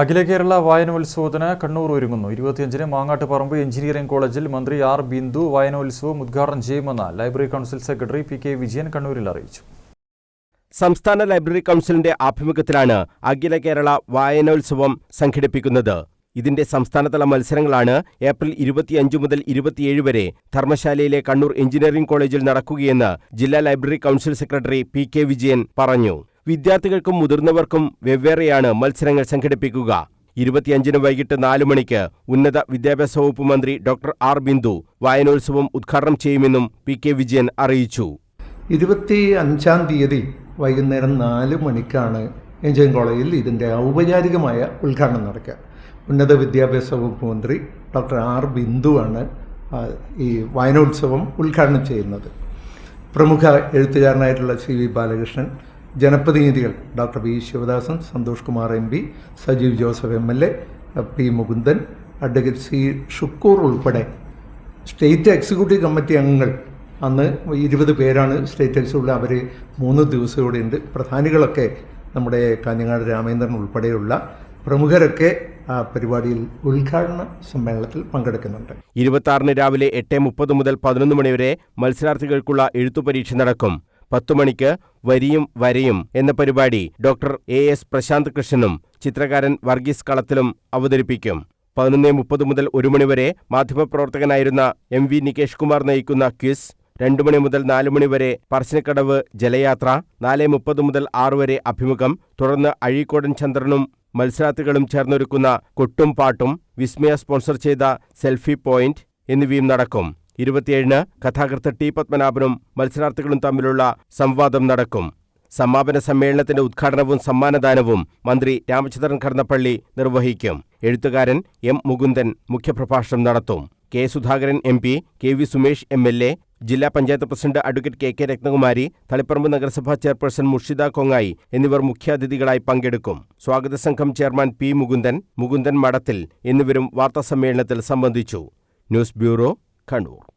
അഖില കേരള വായനോത്സവത്തിന് കണ്ണൂർ ഒരുങ്ങുന്നു. ഇരുപത്തിയഞ്ചിന് മാങ്ങാട്ടുപറമ്പ് എഞ്ചിനീയറിംഗ് കോളേജിൽ മന്ത്രി ആർ ബിന്ദു വായനോത്സവം ഉദ്ഘാടനം ചെയ്യുമെന്ന് library council secretary P K Vijayan കണ്ണൂരിൽ അറിയിച്ചു. സംസ്ഥാന ലൈബ്രറി കൗൺസിലിന്റെ ആഭിമുഖ്യത്തിലാണ് അഖില കേരള വായനോത്സവം സംഘടിപ്പിക്കുന്നത്. ഇതിന്റെ സംസ്ഥാനതല മത്സരങ്ങളാണ് ഏപ്രിൽ ഇരുപത്തിയഞ്ച് മുതൽ ഇരുപത്തിയേഴ് വരെ ധർമ്മശാലയിലെ കണ്ണൂർ എഞ്ചിനീയറിംഗ് കോളേജിൽ നടക്കുകയെന്ന് ജില്ലാ library council secretary P K Vijayan പറഞ്ഞു. വിദ്യാർത്ഥികൾക്കും മുതിർന്നവർക്കും വെവ്വേറെയാണ് മത്സരങ്ങൾ സംഘടിപ്പിക്കുക. ഇരുപത്തിയഞ്ചിന് വൈകിട്ട് നാലു മണിക്ക് ഉന്നത വിദ്യാഭ്യാസ വകുപ്പ് മന്ത്രി ഡോക്ടർ ആർ. ബിന്ദു വായനോത്സവം ഉദ്ഘാടനം ചെയ്യുമെന്നും പി. കെ. വിജയൻ അറിയിച്ചു. ഇരുപത്തി അഞ്ചാം തീയതി വൈകുന്നേരം നാല് മണിക്കാണ് എഞ്ചിനീയറിംഗ് കോളേജിൽ ഇതിന്റെ ഔപചാരികമായ ഉദ്ഘാടനം നടക്കുക. ഉന്നത വിദ്യാഭ്യാസ വകുപ്പ് മന്ത്രി ഡോക്ടർ ആർ. ബിന്ദുവാണ് ഈ വായനോത്സവം ഉദ്ഘാടനം ചെയ്യുന്നത്. പ്രമുഖ എഴുത്തുകാരനായിട്ടുള്ള സി വി ബാലകൃഷ്ണൻ ജനപ്രതിനിധികൾ doctor V Sivadasan Santhosh Kumar M P Sajeev Joseph M L A P Mukundan advocate C Shukkur ഉൾപ്പെടെ. സ്റ്റേറ്റ് എക്സിക്യൂട്ടീവ് കമ്മിറ്റി അംഗങ്ങൾ. അന്ന് ഇരുപത് പേരാണ് സ്റ്റേറ്റ് എക്സിക്യൂട്ടീവ് അവർ മൂന്ന് ദിവസം കൂടെ ഉണ്ട് പ്രധാനികളൊക്കെ നമ്മുടെ കാഞ്ഞങ്ങാട് രാമേന്ദ്രൻ ഉൾപ്പെടെയുള്ള പ്രമുഖരൊക്കെ ആ പരിപാടിയിൽ ഉദ്ഘാടന സമ്മേളനത്തിൽ പങ്കെടുക്കുന്നുണ്ട്. ഇരുപത്തി രാവിലെ എട്ട് മുപ്പത് മുതൽ പതിനൊന്ന് മണിവരെ മത്സരാർത്ഥികൾക്കുള്ള എഴുത്തുപരീക്ഷ നടക്കും. പത്തു മണിക്ക് വരിയും വരയും എന്ന പരിപാടി ഡോക്ടർ എ എസ് പ്രശാന്ത് കൃഷ്ണനും ചിത്രകാരൻ വർഗീസ് കളത്തിലും അവതരിപ്പിക്കും. പതിനൊന്ന് മുപ്പത് മുതൽ ഒരു മണിവരെ മാധ്യമപ്രവർത്തകനായിരുന്ന എം വി നികേഷ് കുമാർ നയിക്കുന്ന ക്വിസ് രണ്ടു മണി മുതൽ നാലു മണി വരെ പറശ്ശിനിക്കടവ് ജലയാത്ര നാല് മുപ്പത് മുതൽ ആറ് വരെ അഭിമുഖം തുടർന്ന് അഴീക്കോടൻ ചന്ദ്രനും മത്സരാർത്ഥികളും ചേർന്നൊരുക്കുന്ന കൊട്ടും പാട്ടും വിസ്മയ സ്പോൺസർ ചെയ്ത സെൽഫി പോയിന്റ് എന്നിവയും നടക്കും. ഇരുപത്തിയേഴിന് കഥാകൃത്ത് ടി പത്മനാഭനും മത്സരാർത്ഥികളും തമ്മിലുള്ള സംവാദം നടക്കും. സമാപന സമ്മേളനത്തിന്റെ ഉദ്ഘാടനവും സമ്മാനദാനവും മന്ത്രി രാമചന്ദ്രൻ കടന്നപ്പള്ളി നിർവഹിക്കും. എഴുത്തുകാരൻ എം മുകുന്ദൻ മുഖ്യപ്രഭാഷണം നടത്തും. K Sudhakaran M P K V Sumesh M L A ജില്ലാ panchayat president advocate K K Rathnakumari Taliparamba നഗരസഭാ ചെയർപേഴ്സൺ മുർഷിദ കൊങ്ങായി എന്നിവർ മുഖ്യാതിഥികളായി പങ്കെടുക്കും. സ്വാഗത സംഘം ചെയർമാൻ പി മുകുന്ദൻ മുകുന്ദൻ മഠത്തിൽ എന്നിവരും വാർത്താസമ്മേളനത്തിൽ സംബന്ധിച്ചു. News bureau Kannur.